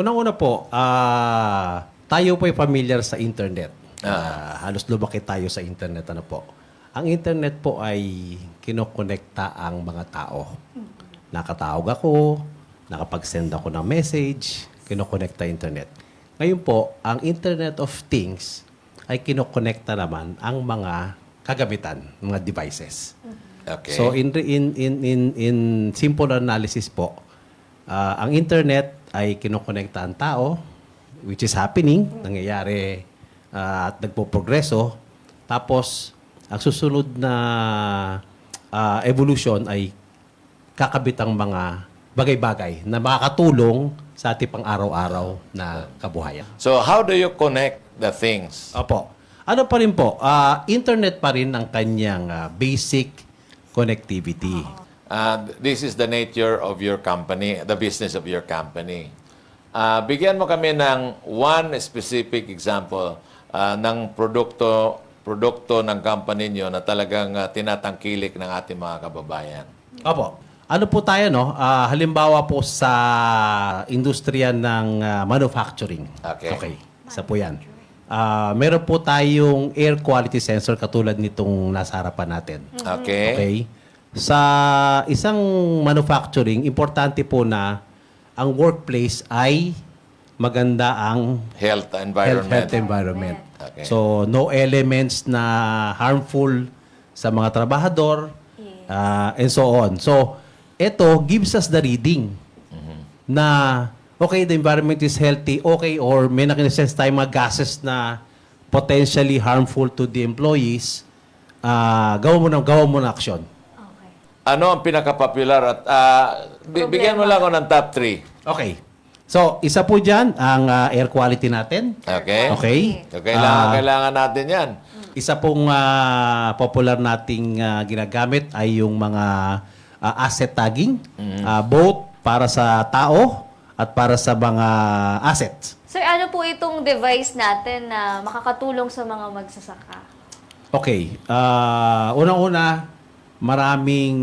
Unang-una po, ah, tayo po ay familiar sa internet. Ah, halos lumaki tayo sa internet. Ano po? Ang internet po ay kinokonekta ang mga tao. Nakatawag ako, nakapag-send ako ng message, kinokonekta internet. Ngayon po, ang Internet of Things ay kinokonekta naman ang mga kagamitan, mga devices. Okay. So in in in in in simple analysis po, ah, ang internet ay kinokonekta ang tao which is happening, nangyayari ah, at nagpo-progreso. Tapos ang susunod na ah, evolution ay kakabit ang mga bagay-bagay na makakatulong sa ating pang-araw-araw na kabuhayan. so how do you connect the things? Opo. Ano pa rin po, ah, internet pa rin ang kanyang ah, basic connectivity. Uh, this is the nature of your company, the business of your company. Uh, bigyan mo kami ng one specific example uh, ng produkto produkto ng company nyo na talagang uh, tinatangkilik ng ating mga kababayan. Opo. Ano po tayo, no? Ah, halimbawa po sa industriya ng ah, manufacturing. Okay. Okay. Isa po yan. Ah, meron po tayong air quality sensor katulad nitong nasa harapan natin. Okay? Okay? Sa isang manufacturing, importante po na ang workplace ay maganda ang Health health, environment. health environment. Okay. So, no elements na harmful sa mga trabahador ah, and so on. So, ito gives us the reading na okay, the environment is healthy, okay, or may nakinesense tayo mga gases na potentially harmful to the employees, ah gawa mo na, gawa mo na action. Ano ang pinaka-popular at uh, bi- bigyan mo lang ako ng top 3. Okay. So, isa po dyan, ang ah, air quality natin. Okay? Okay. So, kailangan, Ah, kailangan natin yan. Isa pong ah, popular nating ah, ginagamit ay yung mga ah, asset tagging, ah, both para sa tao at para sa mga assets. Sir, ano po itong device natin na makakatulong sa mga magsasaka? Okay. ah, unang-una, maraming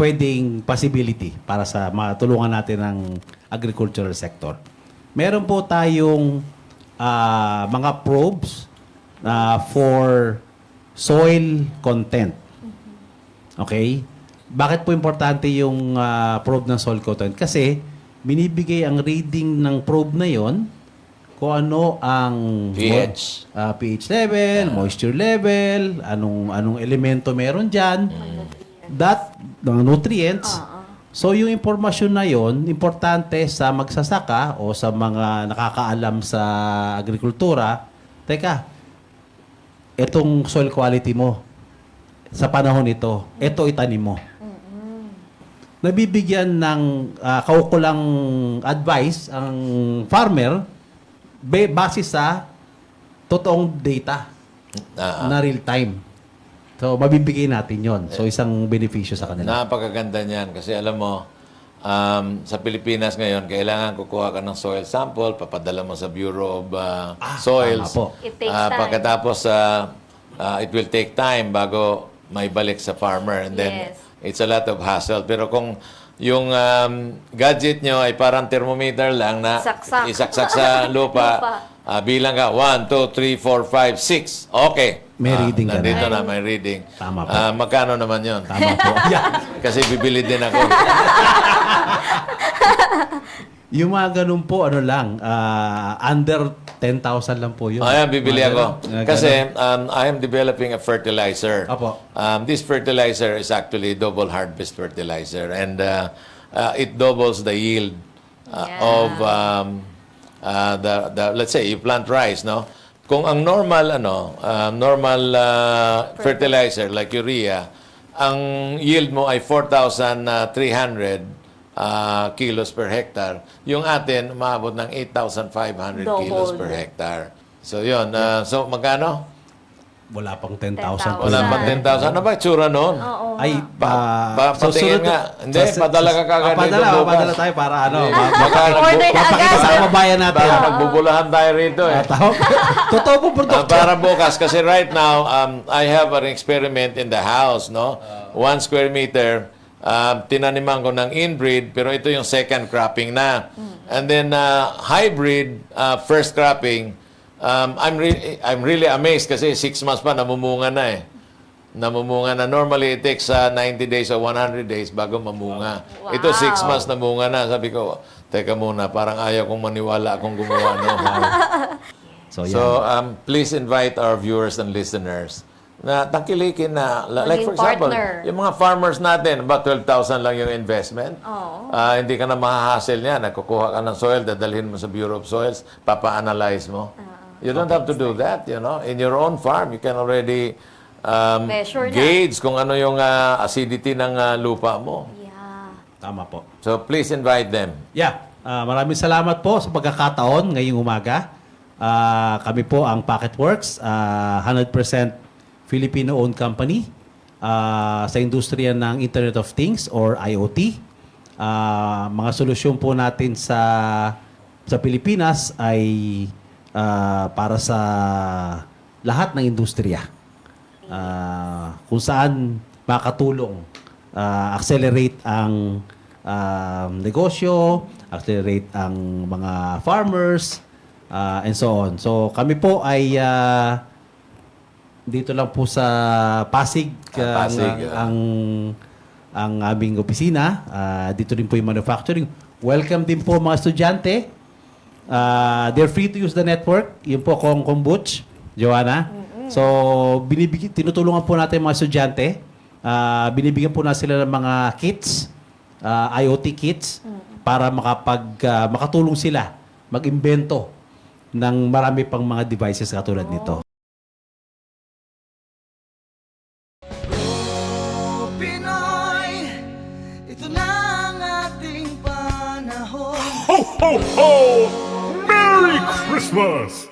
pwedeng possibility para sa matulungan natin ng agricultural sector. Meron po tayong ah, mga probes na for soil content. Okay? Bakit po importante yung ah, probe ng soil content? Kasi binibigay ang reading ng probe na yon kung ano ang pH. Ah, pH level, moisture level, anong anong elemento meron diyan. That mga nutrients. So yung impormasyon na yon, importante sa magsasaka o sa mga nakakaalam sa agrikultura. Teka, etong soil quality mo sa panahon ito, ito itanim mo. Nabibigyan ng ah, kaukulang advice ang farmer be, base sa totoong data Ah, na real time. So, mabibigay natin yon So, isang benepisyo sa kanila. Napakaganda niyan kasi alam mo, um, sa Pilipinas ngayon, kailangan kukuha ka ng soil sample, papadala mo sa Bureau of uh, Soils. tama po. It takes Ah, time. Pagkatapos, uh, uh, it will take time bago may balik sa farmer. And then, Yes. it's a lot of hassle. Pero kung yung um, gadget nyo ay parang thermometer lang na Saksak. isaksak sa lupa, Lupa. ah, bilang ka, 1, 2, 3, 4, 5, 6. Okay. May Ah, reading ka na. Nandito na, may reading. Tama po. Ah, magkano naman yon? Tama po. Yan. Kasi bibili din ako. Yung mga ganun po, ano lang, ah, under 10,000 lang po yun. Ayan, bibili Mga ako. ganun. Mga Kasi um, I am developing a fertilizer. Apo. Um, this fertilizer is actually double harvest fertilizer and uh, uh, it doubles the yield uh, Yeah. of um, uh, the, the let's say you plant rice, no? Kung ang normal ano, uh, normal uh, fertilizer like urea, ang yield mo ay 4,300 uh, kilos per hectare. Yung atin, umabot ng 8,500 kilos per hectare. So, yun. uh, so, magkano? Wala pang 10,000 po. 10,000. Wala yun. pang 10,000. Ano ba itsura noon? Oo. Ay, Pa- ah, pa- patingin nga. Hindi, padala ka kagad Ah, padala, dito bukas. padala tayo para ano. Hindi. ma- Baka Order na sa kababayan natin. Baka nagbubulahan tayo rito eh. Tao- Totoo po Ah, produkto. para bukas kasi right now um, I have an experiment in the house no one square meter ah, tinaniman ko ng inbreed, pero ito yung second cropping na. And then ah, hybrid, ah, first cropping, um, I'm, re- I'm really amazed kasi six months pa namumunga na eh. Namumunga na. Normally, it takes ah, 90 days or 100 days bago mamunga. Ito, six months namunga na. Sabi ko, teka muna, parang ayaw kong maniwala akong gumawa. No? So, yan. So, um, please invite our viewers and listeners na tangkilikin na, like Maging for example, partner. yung mga farmers natin, about 12,000 lang yung investment. Oo. Ah, hindi ka na mahahassle niya. Nagkukuha ka ng soil, dadalhin mo sa Bureau of Soils, papa-analyze mo. You don't have to do that, you know. In your own farm, you can already um, Measure na. gauge kung ano yung ah, acidity ng ah, lupa mo. Yeah. Tama po. So, please invite them. Yeah, ah, maraming salamat po sa pagkakataon ngayong umaga. Ah, kami po ang Packetworks, ah, 100% Filipino-owned company ah, sa industriya ng Internet of Things or IoT. Ah, mga solusyon po natin sa sa Pilipinas ay ah, para sa lahat ng industriya. Ah, kung saan makatulong ah, accelerate ang um, negosyo, accelerate ang mga farmers, ah, and so on. So kami po ay ah, dito lang po sa Pasig, Ah, ah, Pasig, ang, ah. ang ang aming opisina. Ah, dito rin po yung manufacturing. Welcome din po mga estudyante. Ah, they're free to use the network. Yun po kong Butch, Joanna. So, binibigyan, tinutulungan po natin mga estudyante. Ah, binibigyan po na sila ng mga kits, ah, IoT kits, para makapag, ah, makatulong sila mag-imbento ng marami pang mga devices katulad nito. Ho, ho! Merry Christmas!